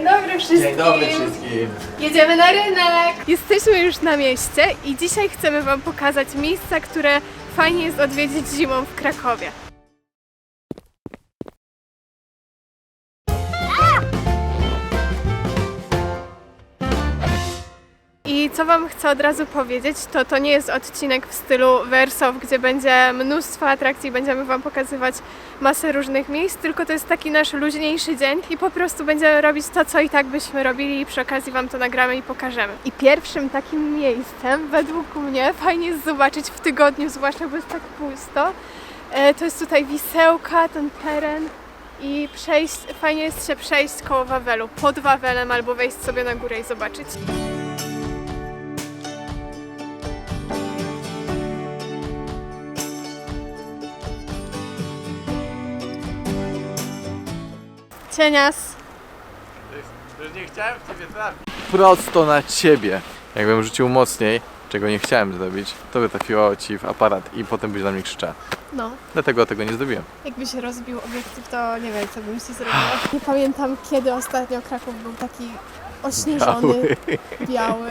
Dzień dobry wszystkim. Dzień dobry wszystkim. Jedziemy na rynek. Jesteśmy już na mieście i dzisiaj chcemy Wam pokazać miejsca, które fajnie jest odwiedzić zimą w Krakowie. Co Wam chcę od razu powiedzieć, to to nie jest odcinek w stylu Wersow, gdzie będzie mnóstwo atrakcji, będziemy Wam pokazywać masę różnych miejsc, tylko to jest taki nasz luźniejszy dzień i po prostu będziemy robić to, co i tak byśmy robili i przy okazji Wam to nagramy i pokażemy. I pierwszym takim miejscem, według mnie, fajnie jest zobaczyć w tygodniu, zwłaszcza bo jest tak pusto, e, to jest tutaj Wisełka, ten teren i przejść, fajnie jest się przejść koło Wawelu, pod Wawelem albo wejść sobie na górę i zobaczyć. Cienias. Już nie chciałem w ciebie trafić. Prosto na ciebie. Jakbym rzucił mocniej, czego nie chciałem zrobić, to by trafiło ci w aparat i potem byś na mnie krzyczał. No, Dlatego tego nie zrobiłem. jakby się rozbił obiektyw, to nie wiem, co bym się zrobiła. Nie pamiętam, kiedy ostatnio Kraków był taki ośnieżony, biały.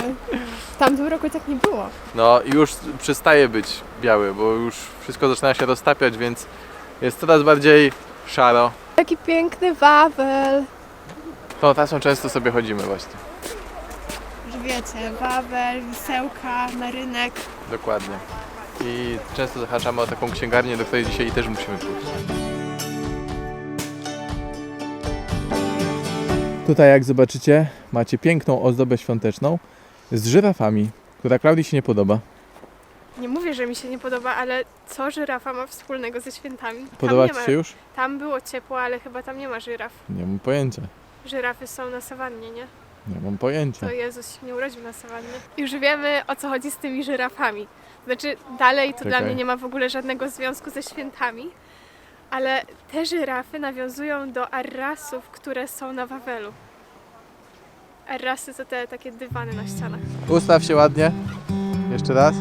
W tamtym roku tak nie było. No i już przestaje być biały, bo już wszystko zaczyna się roztapiać, więc jest coraz bardziej szaro. Taki piękny Wawel. Tą trasą często sobie chodzimy właśnie. Że wiecie, Wawel, Wisełka, na rynek. Dokładnie. I często zahaczamy o taką księgarnię, do której dzisiaj też musimy pójść. Tutaj jak zobaczycie macie piękną ozdobę świąteczną z żyrafami, która Klaudii się nie podoba. Nie mówię, że mi się nie podoba, ale co żyrafa ma wspólnego ze świętami? Tam Podoba nie Ci ma- się już? Tam było ciepło, ale chyba tam nie ma żyraf. Nie mam pojęcia. Żyrafy są na sawannie, nie? Nie mam pojęcia. To Jezus się nie urodził na sawannie. Już wiemy o co chodzi z tymi żyrafami. Znaczy, dalej to dla Czekaj. mnie nie ma w ogóle żadnego związku ze świętami, ale te żyrafy nawiązują do arrasów, które są na Wawelu. Arrasy to te takie dywany na ścianach. Ustaw się ładnie. Jeszcze raz.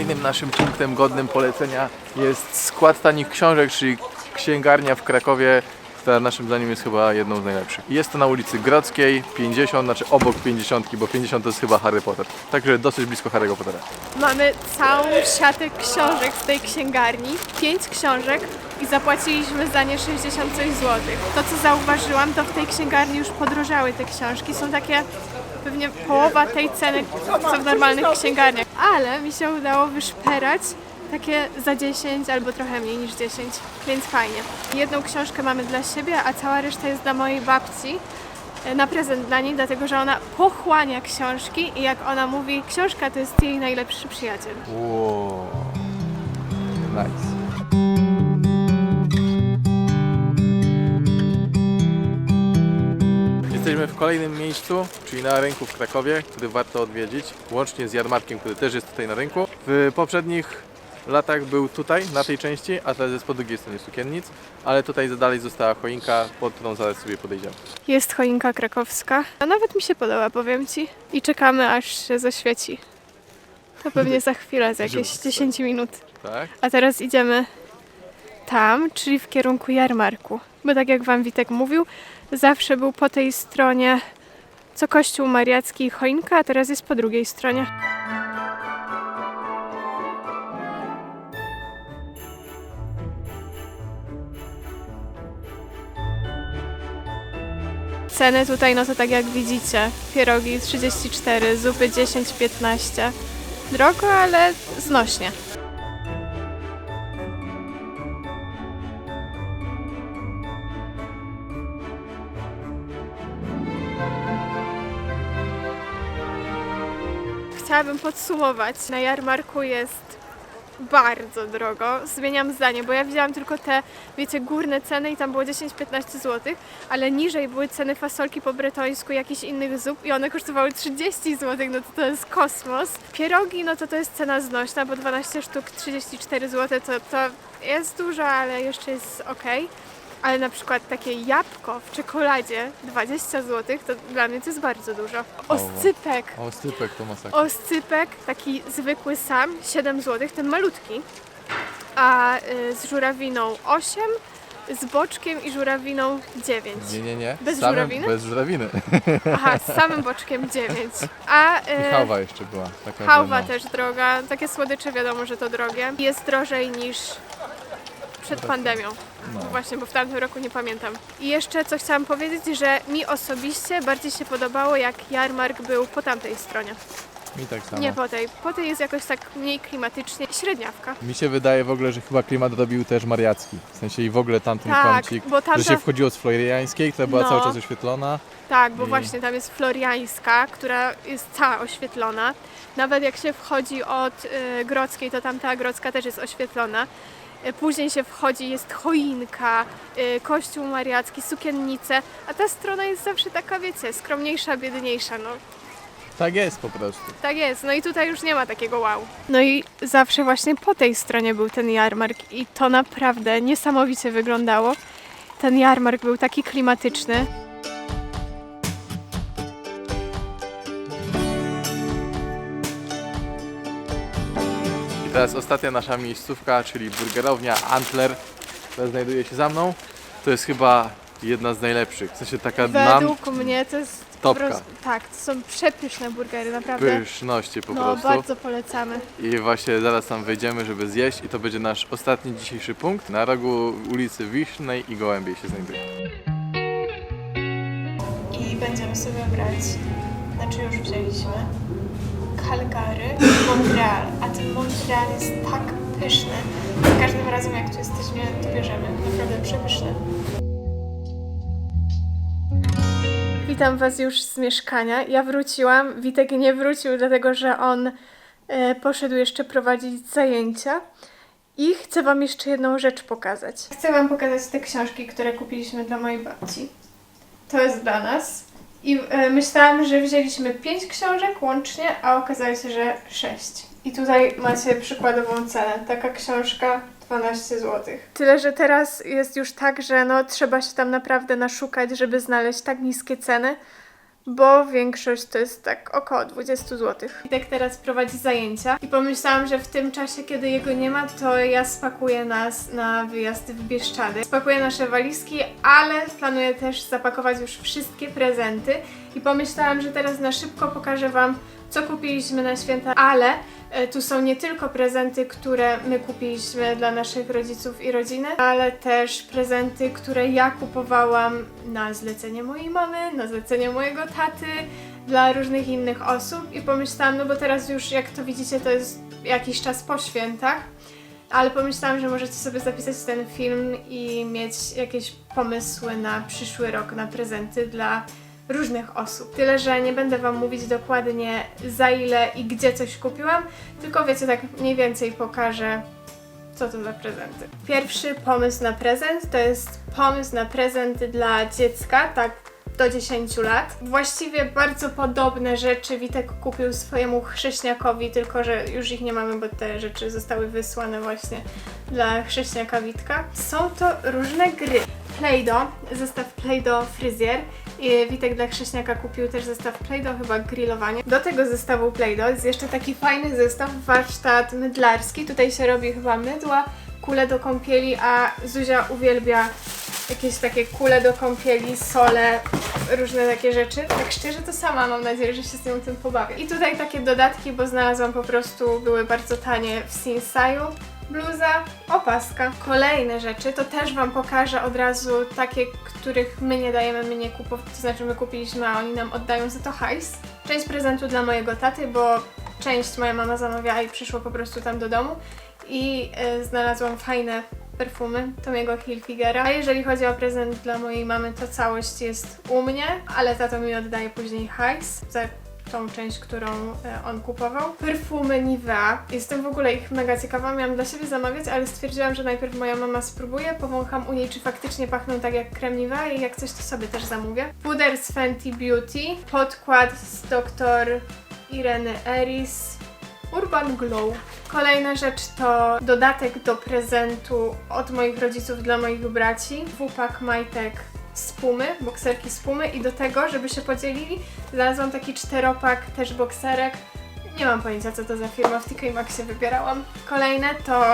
Kolejnym naszym punktem godnym polecenia jest skład tanich książek, czyli księgarnia w Krakowie, która naszym zdaniem jest chyba jedną z najlepszych. Jest to na ulicy Grodzkiej, 50, znaczy obok 50, bo 50 to jest chyba Harry Potter. Także dosyć blisko Harry'ego Pottera. Mamy całą siatę książek w tej księgarni, pięć książek i zapłaciliśmy za nie 60 coś złotych. To co zauważyłam, to w tej księgarni już podrożały te książki. Są takie pewnie połowa tej ceny, co w normalnych księgarniach. Ale mi się udało wyszperać takie za 10 albo trochę mniej niż 10, więc fajnie. Jedną książkę mamy dla siebie, a cała reszta jest dla mojej babci e, na prezent dla niej, dlatego że ona pochłania książki i jak ona mówi, książka to jest jej najlepszy przyjaciel. Wow. Nice. Jesteśmy w kolejnym miejscu, czyli na rynku w Krakowie, który warto odwiedzić, łącznie z jarmarkiem, który też jest tutaj na rynku. W poprzednich latach był tutaj, na tej części, a teraz jest po drugiej stronie sukiennic, ale tutaj za dalej została choinka, pod którą zaraz sobie podejdziemy. Jest choinka krakowska. A nawet mi się podoba, powiem Ci. I czekamy, aż się zaświeci. To pewnie za chwilę, za jakieś Żółte. 10 minut. Tak? A teraz idziemy tam, czyli w kierunku jarmarku. Bo tak jak Wam Witek mówił, zawsze był po tej stronie co kościół mariacki i choinka, a teraz jest po drugiej stronie. Ceny tutaj, no to tak jak widzicie, pierogi 34, zupy 10-15. Drogo, ale znośnie. Chciałabym podsumować. Na jarmarku jest bardzo drogo. Zmieniam zdanie, bo ja widziałam tylko te, wiecie, górne ceny i tam było 10-15 zł, ale niżej były ceny fasolki po bretońsku, jakichś innych zup i one kosztowały 30 zł, no to to jest kosmos. Pierogi, no to to jest cena znośna, bo 12 sztuk 34 zł to, to jest dużo, ale jeszcze jest ok. Ale na przykład takie jabłko w czekoladzie 20 zł, to dla mnie to jest bardzo dużo. Oscypek. O, stypek to masakra. Oscypek, taki zwykły sam, 7 zł, ten malutki. A y, z żurawiną 8, z boczkiem i żurawiną 9. Nie, nie, nie. Bez Samym- żurawiny? Bez żurawiny. Aha, z samym boczkiem 9. A I y, hałwa jeszcze była. Taka, hałwa też droga. Takie słodycze wiadomo, że to drogie. Jest drożej niż przed pandemią. No. Właśnie, bo w tamtym roku nie pamiętam. I jeszcze co chciałam powiedzieć, że mi osobiście bardziej się podobało, jak jarmark był po tamtej stronie. Mi tak samo. Nie po tej. Po tej jest jakoś tak mniej klimatycznie. Średniawka. Mi się wydaje w ogóle, że chyba klimat robił też Mariacki. W sensie i w ogóle tamten Tak, kącik. bo tamta- Że się wchodziło z Floriańskiej, która była No. cały czas oświetlona. Tak, bo I- właśnie tam jest floriańska, która jest cała oświetlona. Nawet jak się wchodzi od y, Grodzkiej, to tamta Grodzka też jest oświetlona. Y, Później się wchodzi, jest choinka, y, kościół mariacki, sukiennice, a ta strona jest zawsze taka, wiecie, skromniejsza, biedniejsza, no. Tak jest po prostu. Tak jest, no i tutaj już nie ma takiego wow. No i zawsze właśnie po tej stronie był ten jarmark i to naprawdę niesamowicie wyglądało. Ten jarmark był taki klimatyczny. Teraz ostatnia nasza miejscówka, czyli burgerownia Antler, która znajduje się za mną. To jest chyba jedna z najlepszych. W sensie taka nam Według mnie to jest po Topka. prostu- tak, to są przepyszne burgery, naprawdę. pyszności po no, prostu. bardzo polecamy. I właśnie zaraz tam wejdziemy, żeby zjeść i to będzie nasz ostatni dzisiejszy punkt. Na rogu ulicy Wisznej i Gołębiej się znajduje. I będziemy sobie brać, znaczy już wzięliśmy, Calgary i Montreal, a ten Montreal jest tak pyszny. Za każdym razem jak tu jesteśmy, to bierzemy. Naprawdę przepyszny. Witam Was już z mieszkania. Ja wróciłam. Witek nie wrócił, dlatego że on e, poszedł jeszcze prowadzić zajęcia. I chcę Wam jeszcze jedną rzecz pokazać. Chcę Wam pokazać te książki, które kupiliśmy dla mojej babci. To jest dla nas. I e, myślałam, że wzięliśmy 5 książek łącznie, a okazało się, że 6. I tutaj macie przykładową cenę. Taka książka 12 zł. Tyle, że teraz jest już tak, że no, trzeba się tam naprawdę naszukać, żeby znaleźć tak niskie ceny, bo większość to jest tak około 20 zł. I tak teraz prowadzi zajęcia i pomyślałam, że w tym czasie, kiedy jego nie ma, to ja spakuję nas na wyjazd w Bieszczady. Spakuję nasze walizki, ale planuję też zapakować już wszystkie prezenty i pomyślałam, że teraz na szybko pokażę Wam, co kupiliśmy na święta, ale tu są nie tylko prezenty, które my kupiliśmy dla naszych rodziców i rodziny, ale też prezenty, które ja kupowałam na zlecenie mojej mamy, na zlecenie mojego taty, dla różnych innych osób. I pomyślałam, no bo teraz już jak to widzicie, to jest jakiś czas po świętach, ale pomyślałam, że możecie sobie zapisać ten film i mieć jakieś pomysły na przyszły rok, na prezenty dla różnych osób. Tyle, że nie będę Wam mówić dokładnie za ile i gdzie coś kupiłam, tylko wiecie, tak mniej więcej pokażę, co to za prezenty. Pierwszy pomysł na prezent to jest pomysł na prezent dla dziecka, tak do 10 lat. Właściwie bardzo podobne rzeczy Witek kupił swojemu chrześniakowi, tylko że już ich nie mamy, bo te rzeczy zostały wysłane właśnie dla chrześniaka Witka. Są to różne gry. Play-Doh, zestaw Play-Doh fryzjer. I Witek dla chrześniaka kupił też zestaw Play-Doh, chyba grillowanie. Do tego zestawu Play-Doh jest jeszcze taki fajny zestaw, warsztat mydlarski. Tutaj się robi chyba mydła, kule do kąpieli, a Zuzia uwielbia jakieś takie kule do kąpieli, sole, różne takie rzeczy. Tak szczerze to sama mam nadzieję, że się z nią tym pobawię. I tutaj takie dodatki, bo znalazłam po prostu, były bardzo tanie w Sinsaju. Bluza, opaska. Kolejne rzeczy to też Wam pokażę od razu takie, których my nie dajemy, my nie kupujemy, to znaczy my kupiliśmy, a oni nam oddają za to hajs. Część prezentu dla mojego taty, bo część moja mama zamawiała i przyszło po prostu tam do domu. I e, znalazłam fajne perfumy Tomiego Hilfigera. A jeżeli chodzi o prezent dla mojej mamy, to całość jest u mnie, ale tato mi oddaje później hajs za tą część, którą e, on kupował. Perfumy Nivea. Jestem w ogóle ich mega ciekawa. Miałam dla siebie zamawiać, ale stwierdziłam, że najpierw moja mama spróbuje, powącham u niej, czy faktycznie pachną tak jak krem Nivea i jak coś to sobie też zamówię. Puder z Fenty Beauty, podkład z dr Ireny Eris, Urban Glow. Kolejna rzecz to dodatek do prezentu od moich rodziców dla moich braci. Dwupak majtek z Pumy, bokserki z Pumy i do tego, żeby się podzielili, znalazłam taki czteropak też bokserek. Nie mam pojęcia co to za firma, w TK Maxie wybierałam. Kolejne to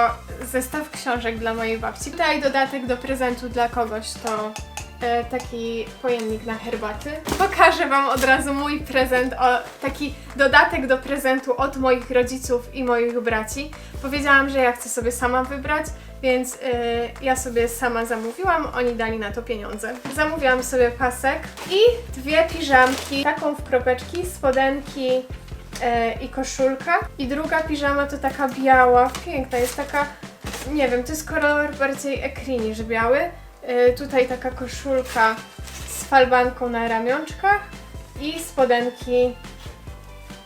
zestaw książek dla mojej babci. Tutaj dodatek do prezentu dla kogoś to e, taki pojemnik na herbaty. Pokażę Wam od razu mój prezent, o, taki dodatek do prezentu od moich rodziców i moich braci. Powiedziałam, że ja chcę sobie sama wybrać, więc e, ja sobie sama zamówiłam, oni dali na to pieniądze. Zamówiłam sobie pasek i dwie piżamki, taką w kropeczki, spodenki e, i koszulka. I druga piżama to taka biała, piękna, jest taka, nie wiem, to jest kolor bardziej ekri niż biały. E, tutaj taka koszulka z falbanką na ramionczkach i spodenki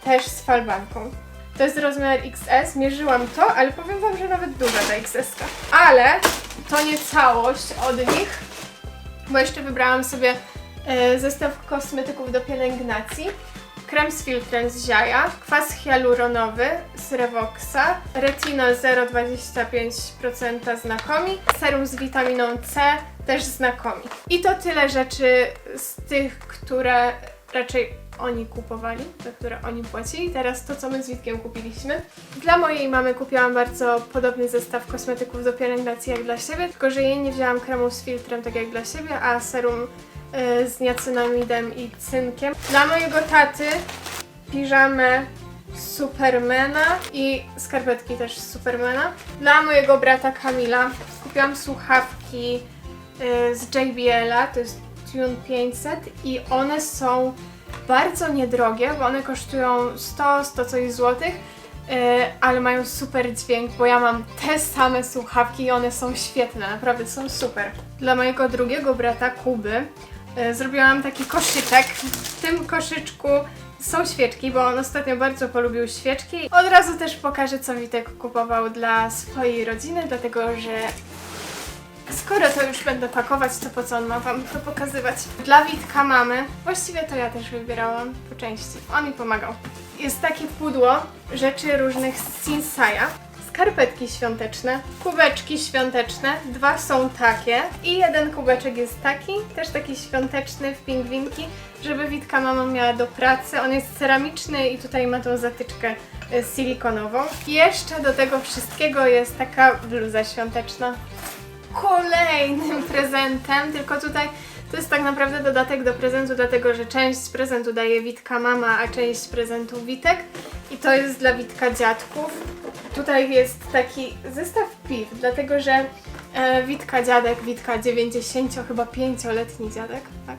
też z falbanką. To jest rozmiar XS, mierzyłam to, ale powiem Wam, że nawet duża ta XS. -ka. Ale to nie całość od nich, bo jeszcze wybrałam sobie e, zestaw kosmetyków do pielęgnacji. Krem z filtrem z Ziaja, kwas hialuronowy z Revoxa, retinol 0,25% znakomi, serum z witaminą C też znakomi. I to tyle rzeczy z tych, które raczej oni kupowali, za które oni płacili. Teraz to, co my z Witkiem kupiliśmy. Dla mojej mamy kupiłam bardzo podobny zestaw kosmetyków do pielęgnacji jak dla siebie, tylko że jej nie wzięłam kremu z filtrem tak jak dla siebie, a serum z niacinamidem i cynkiem. Dla mojego taty piżamę Supermana i skarpetki też z Supermana. Dla mojego brata Kamila kupiłam słuchawki y, z JBL-a, to jest Tune 500 i one są bardzo niedrogie, bo one kosztują 100, 100 coś złotych, yy, ale mają super dźwięk, bo ja mam te same słuchawki i one są świetne, naprawdę są super. Dla mojego drugiego brata Kuby zrobiłam taki koszyczek. W tym koszyczku są świeczki, bo on ostatnio bardzo polubił świeczki. Od razu też pokażę, co Witek kupował dla swojej rodziny, dlatego że Skoro to już będę pakować, to po co on ma wam to pokazywać? Dla Witka mamy, właściwie to ja też wybierałam po części, on mi pomagał. Jest takie pudło rzeczy różnych z Sinsaja. Skarpetki świąteczne, kubeczki świąteczne, dwa są takie i jeden kubeczek jest taki, też taki świąteczny w pingwinki, żeby Witka mama miała do pracy. On jest ceramiczny i tutaj ma tą zatyczkę y, silikonową. Jeszcze do tego wszystkiego jest taka bluza świąteczna kolejnym prezentem, tylko tutaj to jest tak naprawdę dodatek do prezentu, dlatego że część prezentu daje Witka mama, a część chyba Witek i to jest dla Witka dziadków. Tutaj jest taki zestaw piw, dlatego że e, Witka dziadek, Witka 90 chyba 5-letni dziadek, tak?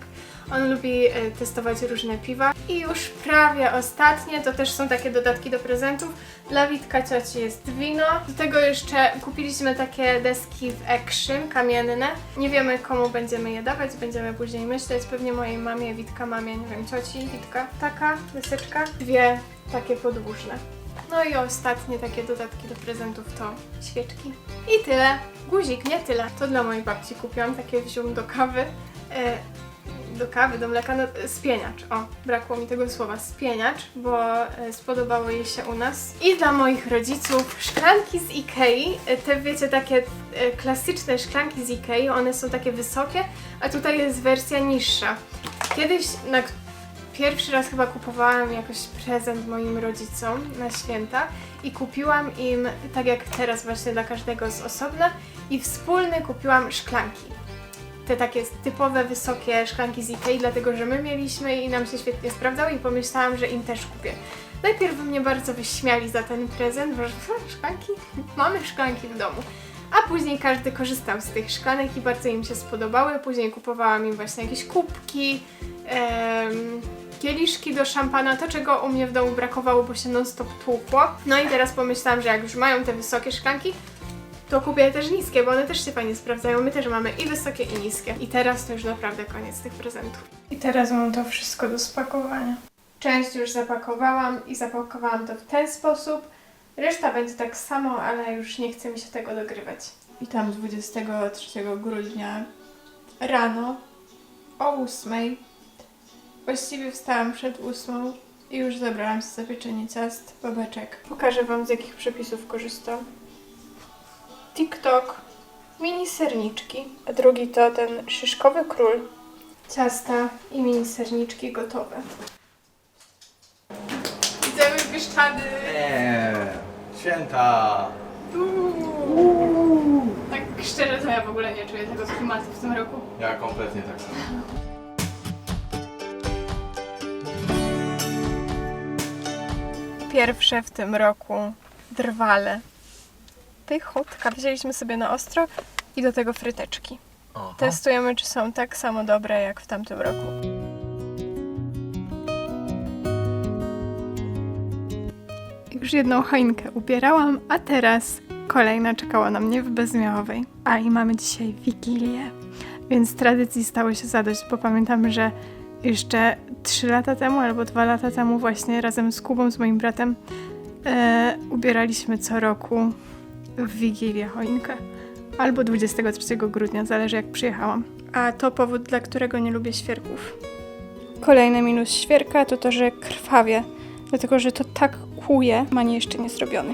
On lubi e, testować różne piwa. I już prawie ostatnie, to też są takie dodatki do prezentów. Dla Witka cioci jest wino. Do tego jeszcze kupiliśmy takie deski w action, kamienne. Nie wiemy komu będziemy je dawać, będziemy później myśleć. Pewnie mojej mamie, Witka mamie, nie wiem, cioci, Witka. Taka deseczka. Dwie takie podłużne. No i ostatnie takie dodatki do prezentów to świeczki. I tyle. Guzik, nie tyle. To dla mojej babci kupiłam takie wziął do kawy. E, do kawy, do mleka, no, spieniacz. O, brakło mi tego słowa, spieniacz, bo e, spodobało jej się u nas. I dla moich rodziców szklanki z Ikei. E, Te wiecie, takie e, klasyczne szklanki z Ikei, one są takie wysokie, a tutaj jest wersja niższa. Kiedyś na pierwszy raz chyba kupowałam jakoś prezent moim rodzicom na święta i kupiłam im, tak jak teraz właśnie dla każdego z osobna, i wspólne kupiłam szklanki te takie typowe, wysokie szklanki z Ikei, dlatego że my mieliśmy i nam się świetnie sprawdzały i pomyślałam, że im też kupię. Najpierw mnie bardzo wyśmiali za ten prezent, bo że "Hmm, szklanki? Mamy szklanki w domu. A później każdy korzystał z tych szklanek i bardzo im się spodobały. Później kupowałam im właśnie jakieś kubki, em, kieliszki do szampana, to czego u mnie w domu brakowało, bo się non stop tłukło. No i teraz pomyślałam, że jak już mają te wysokie szklanki, to kupię też niskie, bo one też się fajnie sprawdzają. My też mamy i wysokie, i niskie. I teraz to już naprawdę koniec tych prezentów. I teraz mam to wszystko do spakowania. Część już zapakowałam i zapakowałam to w ten sposób. Reszta będzie tak samo, ale już nie chce mi się tego dogrywać. Witam 23 grudnia rano o 8. Właściwie wstałam przed 8. I już zabrałam z zapieczenie ciast, babeczek. Pokażę Wam z jakich przepisów korzystam. TikTok, mini serniczki, a drugi to ten szyszkowy król. Ciasta i mini serniczki gotowe. Idziemy w Bieszczady! Nie, święta. Tak szczerze to ja w ogóle nie czuję tego klimatu w tym roku. Ja kompletnie tak samo. Pierwsze w tym roku drwale. Pychotka. Wzięliśmy sobie na ostro i do tego fryteczki. Testujemy, czy są tak samo dobre jak w tamtym roku. Już jedną choinkę ubierałam, a teraz kolejna czekała na mnie w Bezmiałowej. A i mamy dzisiaj Wigilię, więc tradycji stało się zadość, bo pamiętam, że jeszcze 3 lata temu albo 2 lata temu właśnie razem z Kubą, z moim bratem e, ubieraliśmy co roku w Wigilię choinkę. Albo 23 grudnia, zależy jak przyjechałam. A to powód, dla którego nie lubię świerków. Kolejny minus świerka to to, że krwawie, dlatego że to tak kłuje, manie jeszcze nie zrobiony.